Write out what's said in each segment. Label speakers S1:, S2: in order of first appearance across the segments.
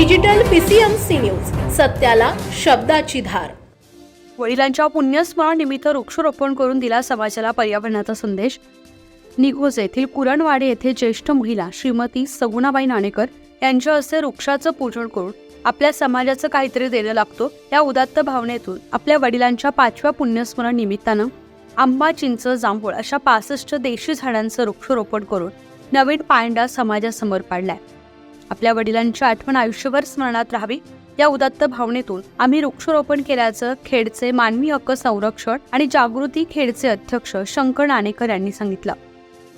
S1: Digital PCMC news सत्याला शब्दाची धार.
S2: वडिलांच्या पुण्यस्मरणानिमित्त वृक्षारोपण करून दिला समाजाला पर्यावरणाचा संदेश. निघोज येथील कुरणवाडे येथे ज्येष्ठ महिला श्रीमती सगुणाबाई नाणेकर यांच्या हस्ते वृक्षाचं पूजन करून आपल्या समाजाचं काहीतरी देणं लागतो या उदात्त भावनेतून आपल्या वडिलांच्या पाचव्या पुण्यस्मरण निमित्तानं आंबा चिंच जांभूळ अशा पासष्ट देशी झाडांचं वृक्षारोपण करून नवीन पायंडा समाजासमोर पाडलाय. आपल्या वडिलांची आठवण आयुष्यभर स्मरणात राहावी. या उदात्त भावनेतून आम्ही वृक्षारोपण केल्याचं खेडचे मानवी हक्क संरक्षण आणि जागृती खेडचे अध्यक्ष शंकर नाणेकर यांनी सांगितलं.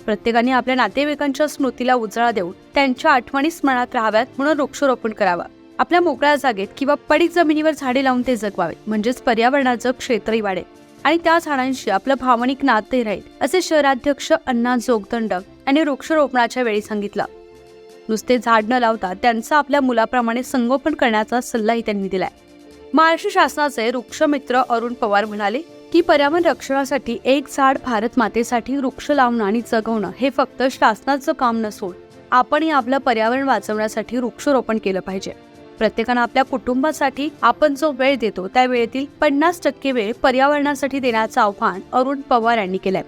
S2: प्रत्येकाने आपल्या नातेवाईकांच्या स्मृतीला उजाळा देऊन त्यांच्या आठवणी स्मरणात राहाव्यात म्हणून वृक्षारोपण करावं. आपल्या मोकळ्या जागेत किंवा पडीक जमिनीवर झाडे लावून ते जगवावे म्हणजेच पर्यावरणाचं क्षेत्रही वाढेल. आणि त्या झाडांशी आपलं भावनिक नाते राहील असे शहराध्यक्ष अण्णा जोगदंड यांनी वृक्षारोपणाच्या वेळी सांगितलं. नुसते झाड न लावता त्यांचं आपल्या मुलाप्रमाणे संगोपन करण्याचा सल्लाही त्यांनी दिलाय. महाराष्ट्र शासनाचे वृक्षमित्र अरुण पवार म्हणाले की पर्यावरण रक्षणासाठी एक झाड भारत मातेसाठी वृक्ष लावणं आणि जगवणं हे फक्त शासनाचं काम नसून आपणही आपलं पर्यावरण वाचवण्यासाठी वृक्षारोपण केलं पाहिजे. प्रत्येकानं आपल्या कुटुंबासाठी आपण जो वेळ देतो त्या वेळेतील पन्नास टक्के वेळ पर्यावरणासाठी देण्याचं आव्हान अरुण पवार यांनी केलंय.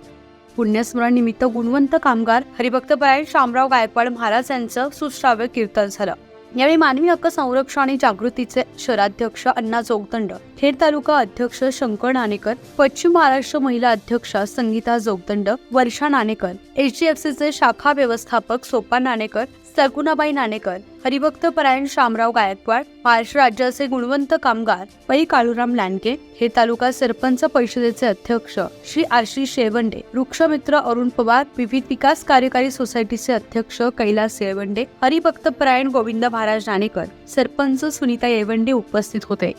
S2: पुण्यस्मरणनिमित्त गुणवंत कामगार हरिभक्तपरायण शामराव गायकवाड महाराज यांचं सुश्राव्य कीर्तन झालं. यावेळी मानवी हक्क संरक्षण आणि जागृतीचे शहराध्यक्ष अण्णा जोगदंड खेड तालुका अध्यक्ष शंकर नाणेकर पश्चिम महाराष्ट्र महिला अध्यक्ष संगीता जोगदंड वर्षा नाणेकर एचडीएफसीचे शाखा व्यवस्थापक सोपा नाणेकर सगुणाबाई नाणेकर हरिभक्त परायण शामराव गायकवाड महाराष्ट्र राज्याचे गुणवंत कामगार पै काळूराम लांडके हे तालुका सरपंच परिषदेचे अध्यक्ष श्री आशिष शेवंडे वृक्षमित्र अरुण पवार विविध विकास कार्यकारी सोसायटीचे अध्यक्ष कैलास येवंडे हरिभक्त परायण गोविंद महाराज नाणेकर सरपंच सुनीता येवंडे उपस्थित होते.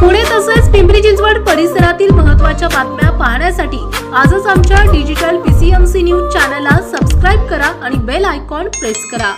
S1: पुणे तसेच पिंपरी चिंचवड परिसरातील महत्त्वाच्या बातम्या पाहण्यासाठी आजच आमच्या डिजिटल पीसीएमसी चॅनलला सबस्क्राईब करा आणि बेल आयकॉन प्रेस करा.